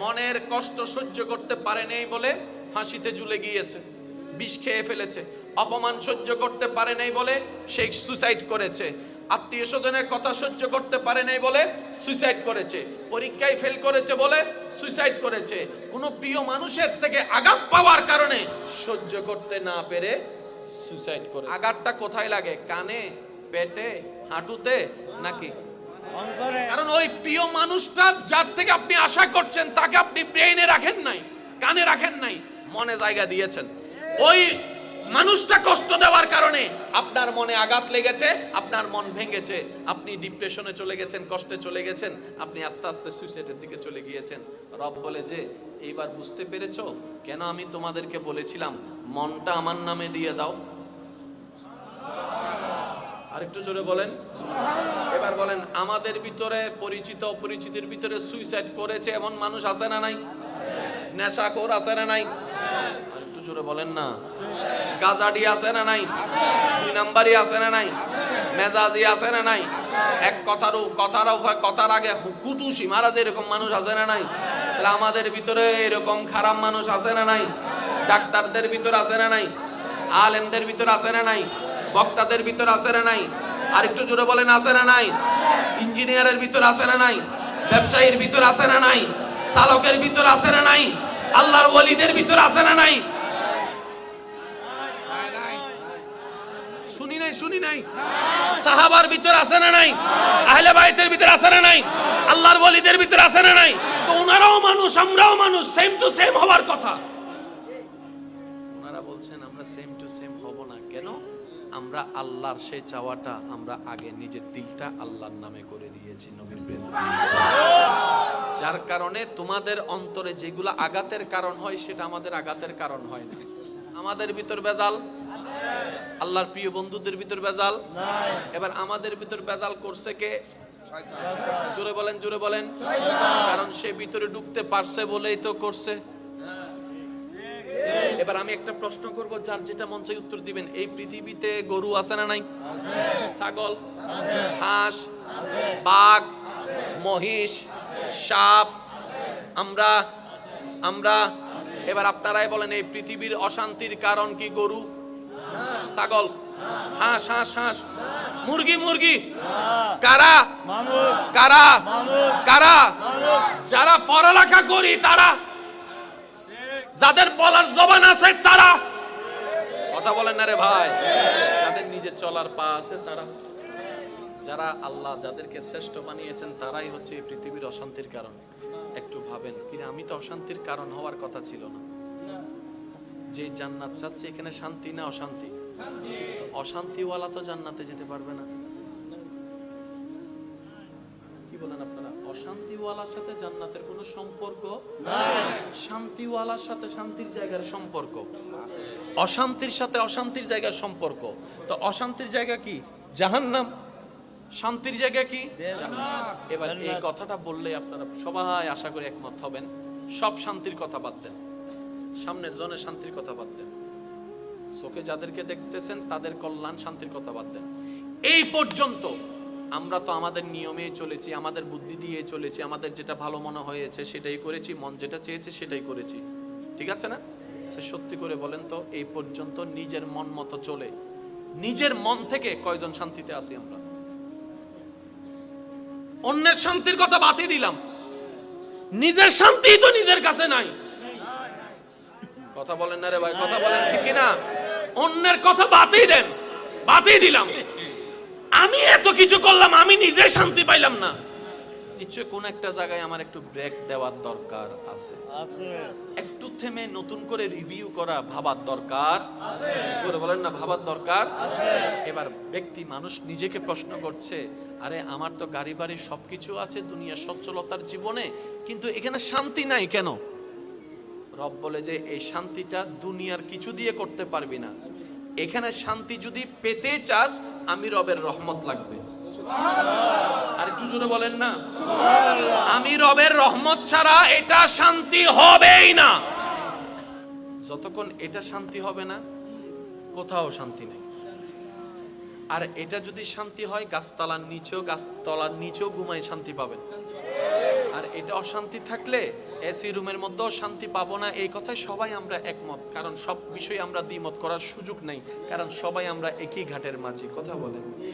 মনের কষ্ট সহ্য করতে পারে নেই বলে ফাঁসিতে ঝুলে গিয়েছে, বিষ খেয়ে ফেলেছে। অপমান সহ্য করতে পারে নাই বলে সে সুসাইড করেছে। আত্মীয় স্বজনের কথা সহ্য করতে পারে নাই বলে সুইসাইড করেছে। পরীক্ষায় ফেল করেছে বলে সুইসাইড করেছে। কোনো প্রিয় মানুষের থেকে আঘাত পাওয়ার কারণে সহ্য করতে না পেরে সুইসাইড করে আঘাতটা কোথায় লাগে? কানে, পেটে, হাঁটুতে নাকি কারণ ওই প্রিয় মানুষটা যার থেকে আপনি আশা করছেন, তাকে আপনি ব্রেইনে রাখেন নাই, কানে রাখেন নাই, মনে জায়গা দিয়েছেন। ওই মানুষটা কষ্ট দেওয়ার কারণে আপনার মনে আঘাত লেগেছে, আপনার মন ভেঙেছে, আপনি ডিপ্রেশনে চলে গেছেন, কষ্টে চলে গেছেন, আপনি আস্তে আস্তে সুইসাইডের দিকে চলে গিয়েছেন। রব বলে যে, এইবার বুঝতে পেরেছ? কেন আমি তোমাদেরকে বলেছিলাম, মনটা আমার নামে দিয়ে দাও আরেকটু জোরে বলেন। এবার বলেন, আমাদের ভিতরে পরিচিত অপরিচিতের ভিতরে সুইসাইড করেছে এমন মানুষ আছে না নাই? নেশাখোর আছে না নাই? আরেকটু জোরে বলেন না। গাজাডি আছে না নাই? দুই নাম্বারই আছে না নাই? মেজাজি আছে না নাই? এক কথার কথার কথার আগে কুটুসি মারা যে এরকম মানুষ আছে না নাই? তাহলে আমাদের ভিতরে এরকম খারাপ মানুষ আছে না নাই? ডাক্তারদের ভিতরে আছে না নাই? আলেমদের ভিতর আছে না নাই? বক্তাদের ভিতর আছে না নাই? আর একটু জোরে বলেন, আছে না নাই? ইঞ্জিনিয়ারের ভিতর আছে না নাই? ব্যবসায়ীর ভিতর আছে না নাই? চালকের ভিতর আছে না নাই? আল্লাহর ওলিদের ভিতর আছে না নাই? শুনি নাই শুনি নাই? আছে নাই? আহলে আছে নাই? আছে নাই? মানুষ, আমরাও কথা। বলছেন, আমরা সেম টু সেম হব না। কেন? আমরা আল্লাহর সেই চাওয়াটা আমরা আগে নিজের দিলটা আল্লাহর নামে করে দিয়েছি নবীর প্রেম। যার কারণে তোমাদের অন্তরে যেগুলো আঘাতের কারণ হয়, সেটা আমাদের আঘাতের কারণ হয় না। আমাদের ভিতর বেজাল আল্লাহর প্রিয় বন্ধুদের ভিতর বেজাল এবার আমাদের ভিতর বেজাল করছে কে? জোরে বলেন জোরে বলেন। কারণ সে ভিতরে ঢুকতে পারছে বলেই তো করছে। এবার আমি একটা প্রশ্ন করব যার যেটা মন চাই উত্তর দিবেন। এই পৃথিবীতে গরু আছে না নাই? ছাগল হাঁস বাঘ মহিষ সাপ আমরা আমরা। এবার আপনারাই বলেন এই পৃথিবীর অশান্তির কারণ কি গরু? ছাগল হাঁস হাঁস হাঁস। মুরগি মুরগি। কারা? কারা? কারা? যারা পড়ালেখা করি তারা যাদের বলার জবান আছে তারা। কথা বলেন না রে ভাই। যাদের নিজের চলার পা আছে তারা। যারা আল্লাহ যাদেরকে শ্রেষ্ঠ বানিয়েছেন তারাই হচ্ছে এই পৃথিবীর অশান্তির কারণ। একটু ভাবেন কিন্তু আমি তো অশান্তির কারণ হওয়ার কথা ছিল না। যে জান্নাত চাচ্ছে এখানে শান্তি না অশান্তি? অশান্তিওয়ালা তো জান্নাতে যেতে পারবে না। অশান্তিওয়ালার সাথে জান্নাতের কোনো সম্পর্ক? শান্তিওয়ালার সাথে শান্তির জায়গার সম্পর্ক। অশান্তির সাথে অশান্তির জায়গার সম্পর্ক। তো অশান্তির জায়গা কি? জাহান্নাম। শান্তির জায়গা কি? এবার এই কথাটা বললে আপনারা সবাই আশা করি একমত হবেন। সব শান্তির কথা বাদ দেন। সামনের জনের শান্তির কথা বাদ দেন। চোখে যাদেরকে দেখতেছেন তাদের কল্যাণ শান্তির কথা বাদ দেন। এই পর্যন্ত আমরা তো আমাদের নিয়মেই চলেছি, আমাদের বুদ্ধি দিয়ে চলেছি, আমাদের যেটা ভালো মনে হয়েছে সেটাই করেছি, মন যেটা চেয়েছে সেটাই করেছি। ঠিক আছে না? সে সত্যি করে বলেন তো, এই পর্যন্ত নিজের মন মতো চলে। নিজের মন থেকে কয়জন শান্তিতে আছি আমরা? অন্যের শান্তির কথা বাতিল দিলাম। নিজের শান্তি তো নিজের কাছে নাই। কথা বলেন না রে ভাই, কথা বলেন ঠিক না অন্যের কথা বাতিল দেন বাতিল দিলাম। আমি এত কিছু করলাম আমি নিজে শান্তি পাইলাম না। নিশ্চয় কোন একটা জায়গায় আমার একটু ব্রেক দেওয়ার দরকার আছে। আছে। একটু থেমে নতুন করে রিভিউ করা ভাবার দরকার। জোরে বলেন না ভাবার দরকার? এবার ব্যক্তি মানুষ নিজেকে প্রশ্ন করছে আরে আমার তো গাড়ি বাড়ি সবকিছু আছে দুনিয়া সচ্ছলতার জীবনে কিন্তু এখানে শান্তি নাই কেন? রব বলে যে এই শান্তিটা দুনিয়ার কিছু দিয়ে করতে পারবি না। এখানে শান্তি যদি পেতে চাস আমি রবের রহমত লাগবে। আর একটু জোরে বলেন না। আমি রবের রহমত ছাড়া এটা শান্তি হবেই না। যতক্ষণ এটা শান্তি হবে না কোথাও শান্তি নেই। আর এটা যদি শান্তি হয় গাছতলার নিচেও গাছতলার নিচেও ঘুমায় শান্তি পাবেন। আর এটা অশান্তি থাকলে এসি রুমের মধ্যেও শান্তি পাবো না, এই কথায় সবাই আমরা একমত। কারণ সব বিষয়ে আমরা দ্বিমত করার সুযোগ নেই। কারণ সবাই আমরা একই ঘাটের মাঝি, কথা বলেন।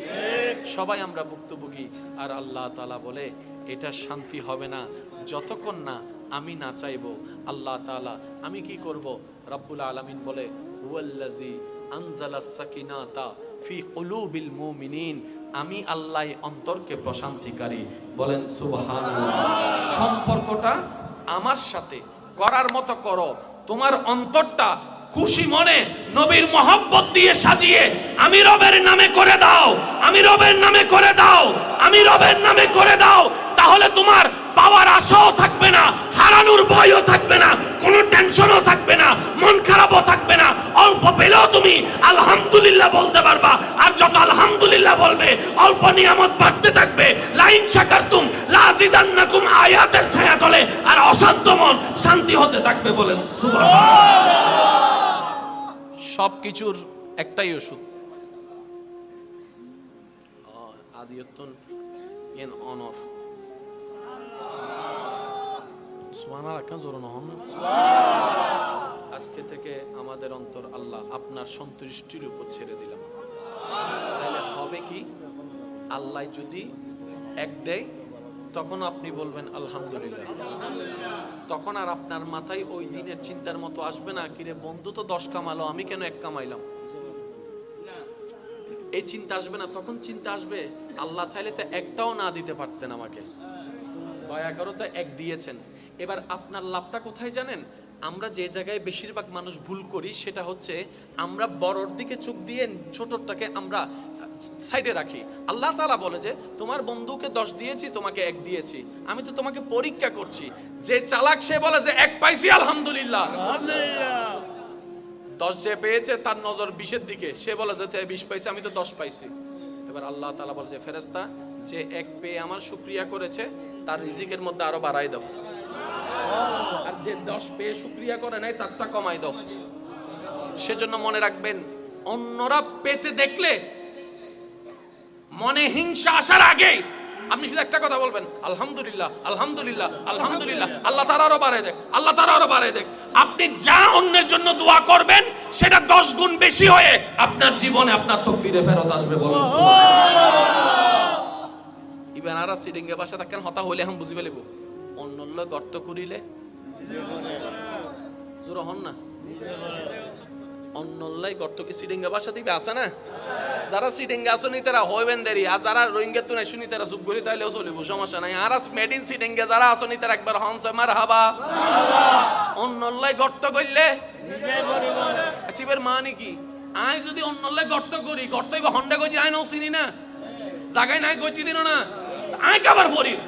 সবাই আমরা ভুক্তভোগী। আর আল্লাহ তাআলা বলে, এটা শান্তি হবে না। যতক্ষণ না আমি না চাইব, আল্লাহ তাআলা, আমি কি করব? রব্বুল আলামিন বলে হুয়াল্লাজি আনজালা সাকিনাতা ফি কুলুবিল মুমিনিন। আমি আল্লাহ অন্তরকে প্রশান্তিকারী। বলেন, সুবহানাল্লাহ। সম্পর্কটা আমার সাথে করার মতো করো। তোমার অন্তরটা খুশি মনে নবীর মহব্বত দিয়ে সাজিয়ে, আমি রবের নামে করে দাও, আমি রবের নামে করে দাও, আমি রবের নামে করে দাও। তাহলে তোমার পাওয়ার আশাও থাকবে না হারানোর ভয়ও থাকবে না কোনো টেনশনও থাকবে না মন খারাপও থাকবে না। অল্প পেলেও তুমি আলহামদুলিল্লাহ বলতে পারবা। আর যত আলহামদুলিল্লাহ বলবে অল্প নিয়ামত বাড়তে থাকবে। লাইন শাকারতুম লাজিদান্নাকুম আয়াতের ছায়া তলে আর অশান্ত মন শান্তি হতে থাকবে বলেন সুবহানাল্লাহ। সব কিছুর একটাই ওষুধ। আজিয়তুন ইন অনর আজকে থেকে আমাদের অন্তর আল্লাহ আপনার সন্তুষ্টির উপর ছেড়ে দিলাম তাহলে হবে কি? আল্লাহ যদি এক দেয়, তখন আপনি বলবেন, আলহামদুলিল্লাহ। তখন আর আপনার মাথায় ওই দিনের চিন্তার মতো আসবে না, কিরে বন্ধু তো দশ কামালো, আমি কেন এক কামাইলাম? এই চিন্তা আসবে না, তখন চিন্তা আসবে, আল্লাহ চাইলে তো একটাও না দিতে পারতেন আমাকে। দয়া করো তো এক দিয়েছেন। এবার আপনার লাভটা কোথায় জানেন? আমরা যে জায়গায় বেশিরভাগ মানুষ ভুল করি সেটা হচ্ছে আমরা বড়র দিকে চোখ দিয়ে ছোটটাকে আমরা সাইডে রাখি। আল্লাহ তালা বলে যে তোমার বন্ধুকে দশ দিয়েছি তোমাকে এক দিয়েছি। আমি তো তোমাকে পরীক্ষা করছি। যে চালাক সে বলে যে এক পাইছি আলহামদুলিল্লাহ। দশ যে পেয়েছে তার নজর বিশের দিকে। সে বলে যে "তে বিশ পাইছে আমি তো দশ পাইছি। এবার আল্লাহ তালা বলে যে ফেরেস্তা যে এক পেয়ে আমার শুক্রিয়া করেছে তার রিজিকের মধ্যে আরও বাড়াই দাও। আর যে দশ পেয়ে শুক্রিয়া করে নাই, তারটা কমাই দাও। সেজন্য মনে রাখবেন, অন্যরা পেতে দেখলে মনে হিংসা আসার আগে আপনি শুধু একটা কথা বলবেন, আলহামদুলিল্লাহ আলহামদুলিল্লাহ আলহামদুলিল্লাহ, আল্লাহ তারা আরও বাড়ায় দেখ, আল্লাহ তারা আরও বাড়ায় দেখ। আপনি যা অন্যের জন্য দোয়া করবেন, সেটা দশ গুণ বেশি হয়ে আপনার জীবনে আপনার তকদিরে ফেরত আসবে বলুন ইবেন আর সিডিঙ্গে বাসা থাকেন হতা হইলে এখন বুঝি পেলিব অন্য গর্ত করিলে জোর হন না। অন্যল্লাই গর্ত কি সিডিঙ্গা বাসা দিবে, আছে না? যারা সিডিঙ্গা আসনি তারা হইবেন দেরি, আর যারা রোহিঙ্গা তুনে শুনি তারা চুপ করি, তাইলেও চলিব, সমস্যা নাই। আর মেড ইন সিডিঙ্গা, যারা আসনি তারা একবার হনস মার হাবা অন্যল্লাই গর্ত করলে চিবের মানে কি? আই যদি অন্যল্লাই গর্ত করি, গর্ত হন্ডা কইছি, আই নাও চিনি না। জাগাই নাই, কইছি দিন না। আই কাবার ফরির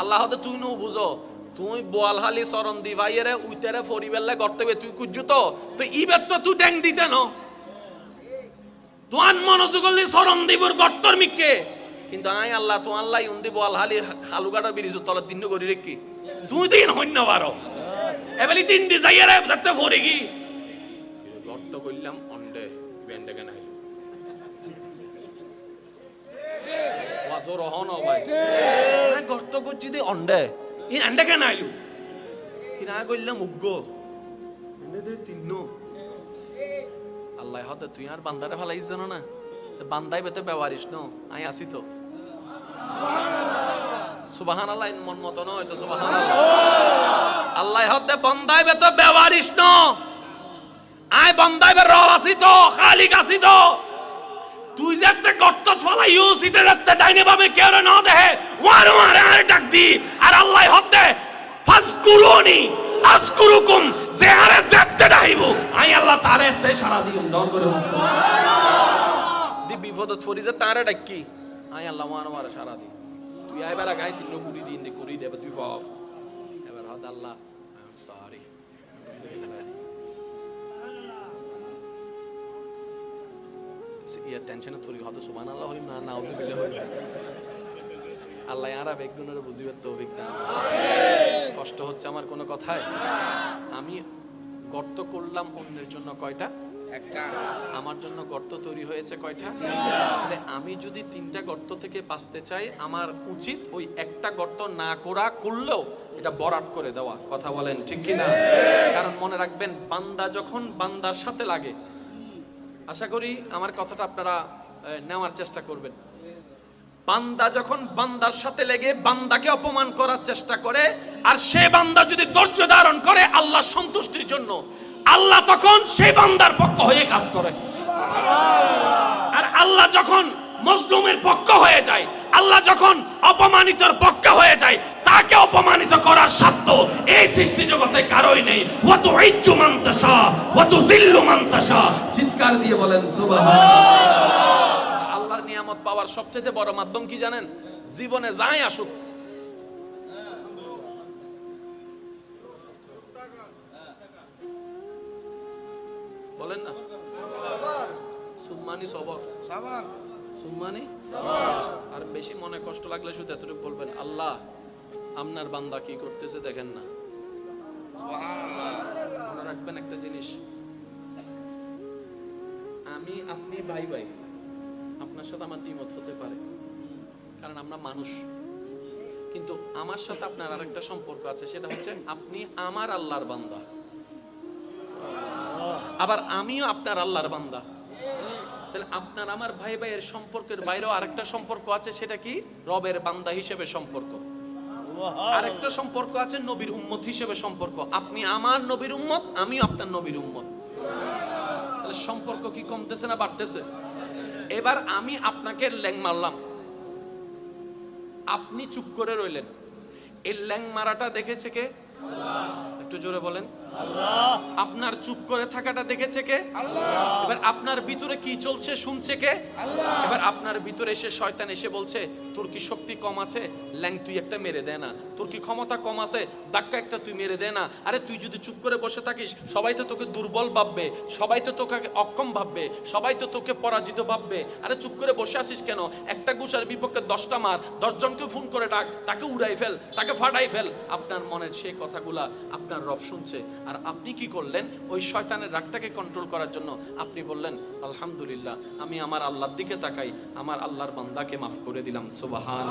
আল্লাহ হতে তুই নো বুঝো। তুই বোয়ালহালি চরণ দি ভাইয়েরে উইতারে ফরিবেললে গর্তে তুই কুজু তো। তো ইবের তো তুই ট্যাং দিতে ন। তোয়ান মনোযোগ করলি চরণ দিবর গর্তর মিকে কিন্তু আই আল্লাহ, তো আল্লাহ উন্দি বোয়ালহালি খালুগাটা বিরিজু, তলে দিন করি রেখি তুই দিন হইন্য বারো। এবেলি তিন দি যাইয়ারে দেখতে ফরি কি গর্ত করলাম অন্ডে বেন্ডে কেন আইলো? ওয়াজর হন ভাই। গর্ত করছি দে অন্ডে ই আন্ডে কেন আইলো কিনা কইলাম উগ্গ এনে দে তিন্ন। আল্লাহ হতে তুই আর বান্দারে ফালাইছ জানো না? বান্দাই বেতে ব্যবহারিস ন? আই আসি তো। সুবাহান আল্লাহ মন মতো নয় তো সুবাহান আল্লাহ হতে বন্দাই বেতে ব্যবহারিস ন? আয় বন্দাই বে রব আসি তো, খালিক আসি তো। তুই যে একটা গর্ত ফলাই ইউসিতে যাতে ডাইনে বামে কেউ না দেহে ওয়ার ওয়ার আর ডাক দি, আর আল্লাহ হতে ফাসকুরুনি আসকুরুকুম যে হারে যেতে ডাইব। আই আল্লাহ তারে এতে সারা দিন দন করে দি বিপদত ফরি যে তারে ডাকি আই আল্লাহ ওয়ার ওয়ার সারা দিন। তুই আইবার গাই তিন দিন দি, কুড়ি দেবে তুই ফাও এবার হদ আল্লাহ। ইয়ার টেনশনে তুই হয়তো সুবান আল্লাহ হইম না নাউজুবিল্লাহ হইম। আল্লাহ আর বেগুনের বুঝিবার তো অভিজ্ঞতা কষ্ট হচ্ছে আমার কোনো কথায়। আমি গর্ত করলাম অন্যের জন্য কয়টা? একটা। আমার জন্য গর্ত তৈরি হয়েছে কয়টা? তাহলে আমি যদি তিনটা গর্ত থেকে বাঁচতে চাই আমার উচিত ওই একটা গর্ত না করা করলেও এটা বরাট করে দেওয়া। কথা বলেন ঠিক কি না কারণ মনে রাখবেন বান্দা যখন বান্দার সাথে লাগে আশা করি আমার কথাটা আপনারা নেওয়ার চেষ্টা করবেন। বান্দা যখন বান্দার সাথে লেগে বান্দাকে অপমান করার চেষ্টা করে, আর সে বান্দা যদি ধৈর্য ধারণ করে আল্লাহ সন্তুষ্টির জন্য, আল্লাহ তখন সেই বান্দার পক্ষ হয়ে কাজ করে। আর আল্লাহ যখন মজলুমের পক্ষ হয়ে যায় আল্লাহ যখন অপমানিতর পক্ষ হয়ে যায় তাকে অপমানিত করার সাধ্য এই সৃষ্টি জগতে কারোই নেই। ওয়াত ইজ্জু মান্তাসা ওয়াত জিল্লু মান্তাসা চিৎকার দিয়ে বলেন সুবহানাল্লাহ। আল্লাহর নিয়ামত পাওয়ার সবচেয়ে বড় মাধ্যম কি জানেন? জীবনে যাই আসুক। বলেন না। সুম্মানি সবর। সাবান। সুম্মানি আর বেশি মনে কষ্ট লাগলে শুধু এতটুকু বলবেন আল্লাহ আপনার বান্দা কি করতেছে দেখেন না। মনে রাখবেন একটা জিনিস। আমি আপনি ভাই ভাই আপনার সাথে আমার দ্বিমত হতে পারে কারণ আমরা মানুষ। কিন্তু আমার সাথে আপনার আরেকটা সম্পর্ক আছে সেটা হচ্ছে আপনি আমার আল্লাহর বান্দা। আবার আমিও আপনার আল্লাহর বান্দা। তাহলে আপনার আমার ভাই ভাইয়ের সম্পর্কের বাইরেও আরেকটা সম্পর্ক আছে সেটা কি? রবের বান্দা হিসেবে সম্পর্ক। আরেকটা সম্পর্ক আছে নবীর উম্মত হিসেবে সম্পর্ক। আপনি আমার নবীর উম্মত আমি আপনার নবীর উম্মত। তাহলে সম্পর্ক কি কমতেছে না বাড়তেছে? এবার আমি আপনাকে ল্যাং মারলাম। আপনি চুপ করে রইলেন। এই ল্যাং মারাটা দেখেছে কে? একটু জোরে বলেন। আপনার চুপ করে থাকাটা দেখেছে কে? এবার আপনার ভিতরে কি চলছে শুনছে কে? এবার আপনার ভিতরে এসে শয়তান এসে বলছে, তোর কি শক্তি কম আছে? ল্যাং, তুই একটা মেরে দে না। তোর কি ক্ষমতা কম আছে? ধাক্কা একটা তুই মেরে দে না। আরে, তুই যদি চুপ করে বসে থাকিস, সবাই তো তোকে দুর্বল ভাববে, সবাই তো তোকে অক্ষম ভাববে, সবাই তো তোকে পরাজিত ভাববে। আরে, চুপ করে বসে আসিস কেন? একটা গুষার বিপক্ষে দশটা মার, দশজনকে ফোন করে ডাক, তাকে উড়াই ফেল, তাকে ফাটাই ফেল। আপনার মনের সেই কথাগুলা আপনার রব শুনছে। আর আপনি কি করলেন? ওই শয়তানের রাগটাকে কন্ট্রোল করার জন্য আপনি বললেন আলহামদুলিল্লাহ আমি আমার আল্লাহর দিকে তাকাই আমার আল্লাহর বান্দাকে মাফ করে দিলাম। সুবাহান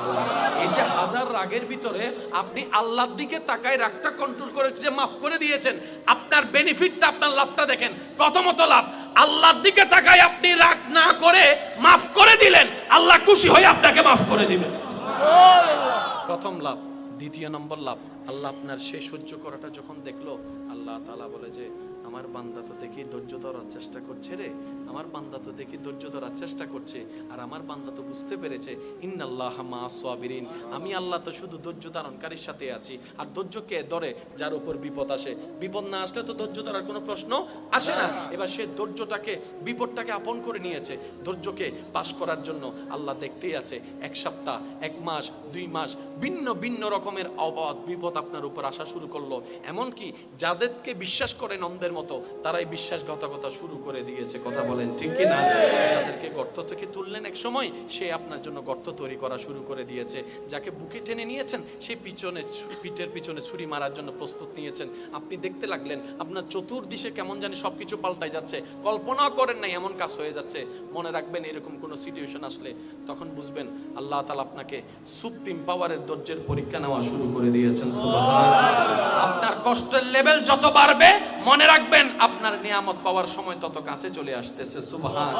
এই যে হাজার রাগের ভিতরে আপনি আল্লাহর দিকে তাকাই রাগটা কন্ট্রোল করে যে মাফ করে দিয়েছেন আপনার বেনিফিটটা আপনার লাভটা দেখেন। প্রথমত লাভ আল্লাহর দিকে তাকাই আপনি রাগ না করে মাফ করে দিলেন আল্লাহ খুশি হয়ে আপনাকে মাফ করে দিবেন। প্রথম লাভ দ্বিতীয় নম্বর লাভ আল্লাহ আপনার সেই সহ্য করাটা যখন দেখল আল্লাহ তালা বলে যে আমার বান্দা তো দেখি ধৈর্য ধরার চেষ্টা করছে রে। আমার বান্দা তো দেখি ধৈর্য ধরার চেষ্টা করছে। আর আমার বান্দা তো বুঝতে পেরেছে ইন্নাল্লাহ মা সাবিরিন আমি আল্লাহ তো শুধু ধৈর্য ধারণকারীর সাথে আছি। আর ধৈর্য কে ধরে? যার উপর বিপদ আসে। বিপদ না আসলে তো ধৈর্য ধরার কোনো প্রশ্ন আসে না। এবার সে ধৈর্যটাকে বিপদটাকে আপন করে নিয়েছে। ধৈর্যকে পাশ করার জন্য আল্লাহ দেখতেই আছে এক সপ্তাহ এক মাস দুই মাস ভিন্ন ভিন্ন রকমের অবাধ বিপদ আপনার উপর আসা শুরু করল। এমনকি যাদেরকে বিশ্বাস করেন অন্ধের মতো তারাই বিশ্বাসঘাতকতা শুরু করে দিয়েছে। কথা বলেন ঠিক কি না? যাদেরকে গর্ত থেকে তুললেন এক সময়, সে আপনার জন্য গর্ত তৈরি করা শুরু করে দিয়েছে। যাকে বুকে টেনে নিয়েছেন, সে পিছনে পিঠের পিছনে ছুরি মারার জন্য প্রস্তুত নিয়েছেন। আপনি দেখতে লাগলেন, আপনার চতুর্দিশে কেমন জানি সবকিছু পাল্টাই যাচ্ছে। কল্পনাও করেন নাই, এমন কাজ হয়ে যাচ্ছে। মনে রাখবেন, এরকম কোনো সিচুয়েশন আসলে তখন বুঝবেন, আল্লাহ তালা আপনাকে সুপ্রিম পাওয়ারের ধৈর্যের পরীক্ষা নেওয়া শুরু করে দিয়েছেন। আপনার কষ্টের লেভেল যত বাড়বে, মনে রাখবেন আপনার নিয়ামত পাওয়ার সময় তত কাছে চলে আসতেছে সুবহান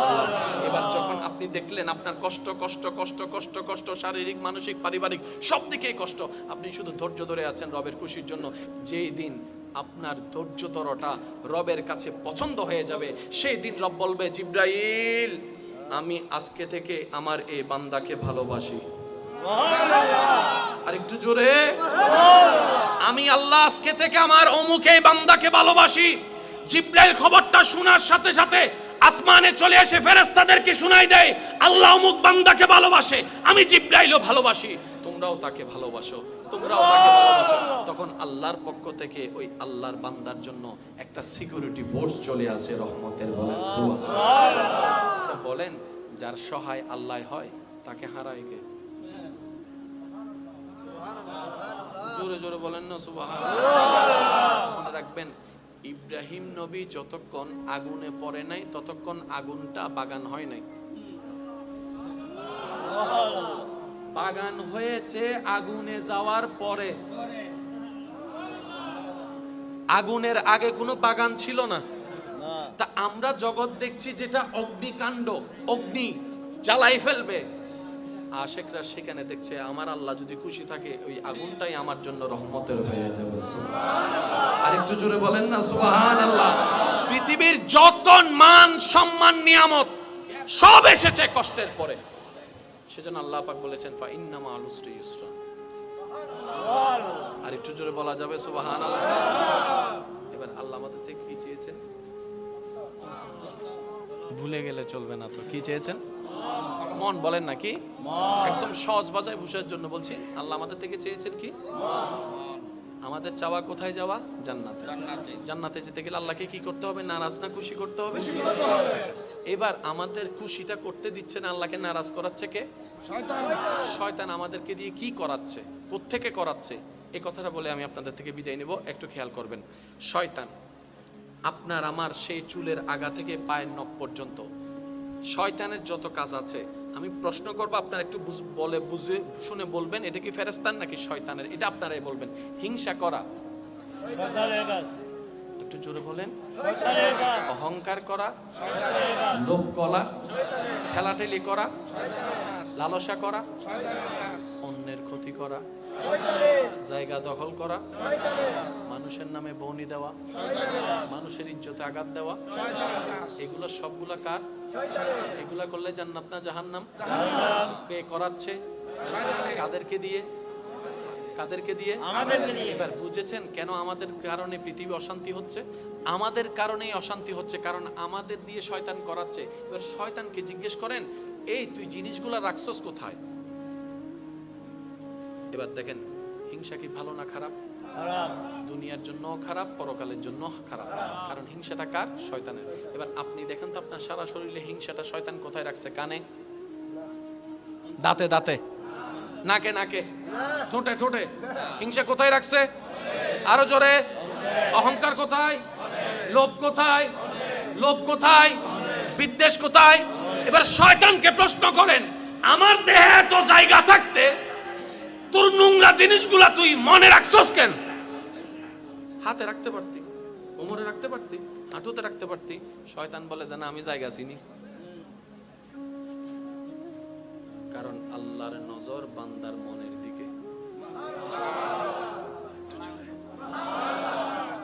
এবার যখন আপনি দেখলেন আপনার কষ্ট কষ্ট কষ্ট কষ্ট কষ্ট, শারীরিক, মানসিক, পারিবারিক সব দিকেই কষ্ট, আপনি শুধু ধৈর্য ধরে আছেন রবের খুশির জন্য। যেই দিন আপনার ধৈর্যতরটা রবের কাছে পছন্দ হয়ে যাবে, সেই দিন রব বলবে, জিব্রাইল, আমি আজকে থেকে আমার এই বান্দাকে ভালোবাসি। আর একটু জোরে। আমি আল্লাহ আজকে থেকে আমার অমুকে বান্দাকে ভালোবাসি। জিব্রাইল খবরটা শোনার সাথে সাথে আসমানে চলে এসে ফেরেশতাদেরকে শোনাই দেয়, আল্লাহ অমুক বান্দাকে ভালোবাসে, আমি জিব্রাইলও ভালোবাসি। তোমরাও তাকে ভালোবাসো, তোমরাও তাকে ভালোবাসো। তখন আল্লাহর পক্ষ থেকে ওই আল্লাহর বান্দার জন্য একটা সিকিউরিটি ফোর্স চলে আসে রহমতের বলেন। আচ্ছা বলেন, যার সহায় আল্লাহ হয়, তাকে হারায় কে? জোরে জোরে বলেন না, সুবহানাল্লাহ। মনে রাখবেন ইব্রাহিম নবী যতক্ষণ আগুনে পড়ে নাই ততক্ষণ আগুনটা বাগান হয় নাই। বাগান হয়েছে আগুনে যাওয়ার পরে। আগুনের আগে কোনো বাগান ছিল না। তা আমরা জগৎ দেখছি যেটা অগ্নিকাণ্ড অগ্নি জ্বালাই ফেলবে। আশেকরা সেখানে দেখছে আমার আল্লাহ যদি খুশি থাকে ওই আগুনটাই আমার জন্য রহমতের হয়ে যাবে। আর একটু জোরে বলেন না সুবহানাল্লাহ। পৃথিবীর যত মান সম্মান নিয়ামত সব এসেছে কষ্টের পরে। সেজন্য আল্লাহ পাক বলেছেন ফা ইন্নামা আলুসরি ইউসরা। আর একটু জোরে বলা যাবে সুবহানাল্লাহ? এবার আল্লাহ আমাদের থেকে কি চেয়েছেন? ভুলে গেলে চলবে না তো কি চেয়েছেন? মন বলেন নাকি একদম সহজ বাজায় বুঝার জন্য বলছি। আল্লাহ আমাদের থেকে চেয়েছেন কি? আমাদের চাওয়া কোথায় যাওয়া? জান্নাতে। জান্নাতে। যেতে গেলে আল্লাহকে কি করতে হবে? নারাজ না খুশি করতে হবে? এবার আমাদের খুশিটা করতে দিচ্ছে না আল্লাহকে নারাজ করাচ্ছে কে? শয়তান। আমাদেরকে দিয়ে কি করাচ্ছে? কোত্থেকে করাচ্ছে? এই কথাটা বলে আমি আপনাদের থেকে বিদায় নেব। একটু খেয়াল করবেন। শয়তান আপনার আমার সেই চুলের আগা থেকে পায়ের নখ পর্যন্ত। শয়তানের যত কাজ আছে আমি প্রশ্ন করব, আপনার একটু বলে বুঝে, শুনে বলবেন, এটা কি ফেরেস্তান নাকি শয়তানের? এটা আপনারাই বলবেন। হিংসা করা। একটু জোরে বলেন। অহংকার করা। লোভ কলা ঠেলাঠেলি করা। লালসা করা। অন্যের ক্ষতি করা জায়গা দখল করা মানুষের নামে বনি দেওয়া মানুষের ইজ্জতে আঘাত দেওয়া এগুলো সবগুলা কার? এগুলা করলে জান্নাত না জাহান্নাম? কে করাচ্ছে? কাদেরকে দিয়ে? কাদেরকে দিয়ে? আমাদেরকে দিয়ে। এবার বুঝেছেন কেন আমাদের কারণে পৃথিবী অশান্তি হচ্ছে? আমাদের কারণেই অশান্তি হচ্ছে কারণ আমাদের দিয়ে শয়তান করাচ্ছে। এবার শয়তানকে জিজ্ঞেস করেন এই তুই জিনিসগুলা রাখছস কোথায়? এবার দেখেন হিংসা কি ভালো না খারাপ? দুনিয়ার জন্য খারাপ পরকালের জন্য খারাপ। কারণ হিংসাটা কার? শয়তানের। এবার আপনি দেখেন তো আপনার সারা শরীরে হিংসাটা শয়তান কোথায় রাখছে? কানে? দাঁতে দাঁতে। নাকে নাকে। ঠোঁটে ঠোঁটে। হিংসা কোথায় রাখছে? আরও জোরে। অহংকার কোথায়? লোভ কোথায়? লোভ কোথায়? বিদ্বেষ কোথায়? এবার শয়তানকে প্রশ্ন করেন আমার দেহে এত জায়গা থাকতে তোর নোংরা জিনিসগুলা তুই মনে রাখছস কেন? হাতে রাখতে পারতি, কোমরে রাখতে পারতি, হাঁটুতে রাখতে পারতি, শয়তান বলে যে না আমি জায়গা চিনি। কারণ আল্লাহর নজর বান্দার মনের দিকে।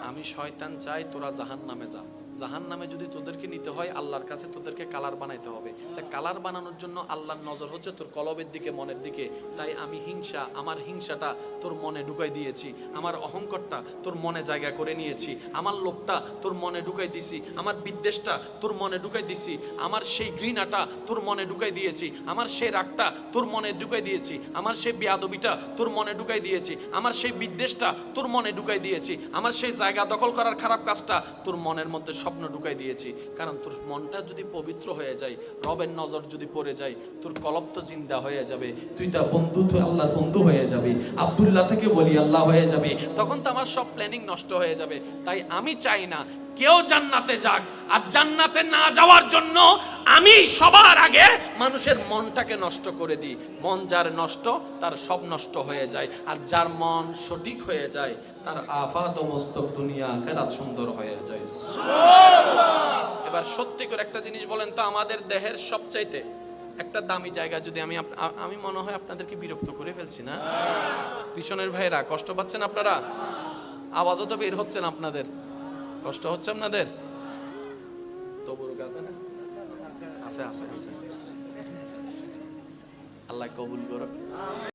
আমি শয়তান চাই তোরা জাহান নামে যা। জাহান নামে যদি তোদেরকে নিতে হয়, আল্লাহর কাছে তোদেরকে কালার বানাইতে হবে। তাই কালার বানানোর জন্য আল্লাহর নজর হচ্ছে তোর কলবের দিকে, মনের দিকে। তাই আমি হিংসা, আমার হিংসাটা তোর মনে ঢুকাই দিয়েছি। আমার অহংকারটা তোর মনে জায়গা করে নিয়েছি। আমার লোভটা তোর মনে ঢুকাই দিছি। আমার বিদ্বেষটা তোর মনে ঢুকাই দিছি। আমার সেই ঘৃণাটা তোর মনে ঢুকাই দিয়েছি। আমার সেই রাগটা তোর মনে ঢুকাই দিয়েছি। আমার সেই বেয়াদবিটা তোর মনে ঢুকাই দিয়েছি। আমার সেই বিদ্বেষটা তোর মনে ঢুকাই দিয়েছি। আমার সেই জায়গা দখল করার খারাপ কাজটা তোর মনের মধ্যে স্বপ্ন ঢুকাই দিয়েছি। কারণ তোর মনটা যদি পবিত্র হয়ে যায়, রবের নজর যদি পড়ে যায়, তোর কলব তো জিন্দা হয়ে যাবে। তুই তা বন্ধু, তুই আল্লাহর বন্ধু হয়ে যাবে। আব্দুল্লাহ থেকে বলি, আল্লাহ হয়ে যাবে। তখন তো আমার সব প্ল্যানিং নষ্ট হয়ে যাবে। তাই আমি চাই না, কেউ জান্নাতে যাক। আর জান্নাতে না যাওয়ার জন্য আমি সবার আগে মানুষের মনটাকে নষ্ট করে দিই। মন যার নষ্ট, তার সব নষ্ট হয়ে যায়। আর যার মন সঠিক হয়ে যায়, তার আফাত ও মস্তক দুনিয়া খেরাত সুন্দর হয়ে যায়। এবার সত্যি করে একটা জিনিস বলেন তো, আমাদের দেহের সবচাইতে একটা দামি জায়গা যদি আমি আমি মনে হয় আপনাদেরকে বিরক্ত করে ফেলছি না? পিছনের ভাইরা কষ্ট পাচ্ছেন আপনারা? আওয়াজও তো বের হচ্ছে না আপনাদের। কষ্ট হচ্ছে আপনাদের? তবুর আছে না? আছে আছে আছে। আল্লাহ কবুল করো